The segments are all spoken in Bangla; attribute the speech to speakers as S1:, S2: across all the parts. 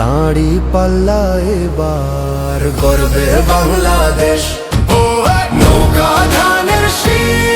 S1: দাড়ি পাল্লা এবার গর্বে বাংলাদেশ। নৌকা ধানের শীষ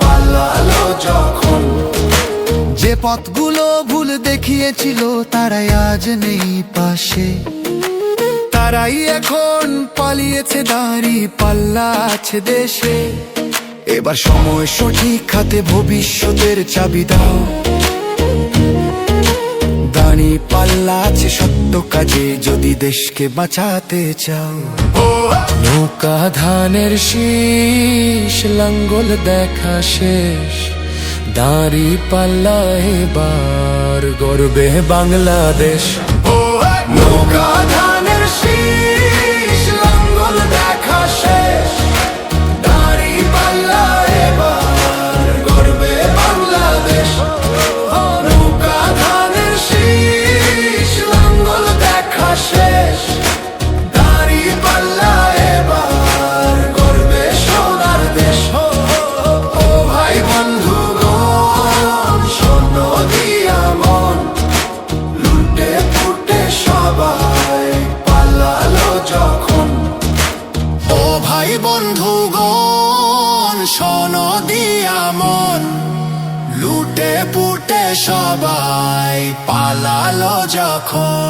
S1: পালালো যখন। যে পথগুলো ভুল দেখিয়েছিল, তারাই আজ নেই পাশে। তারাই এখন পালিয়েছে দাঁড়ি, পাল্লা আছে দেশে। এবার সময় সঠিক খাতে ভবিষ্যতের চাবি দাও। কাজে যদি দেশকে বাঁচাতে চাও।
S2: নৌকা ধানের শীষ লাঙ্গল দেখা শেষ। দাঁড়ি পাল্লা এবার গর্বে বাংলাদেশ।
S1: শোন দিয়া মন। লুটে পুটে সবাই পালালো যখন।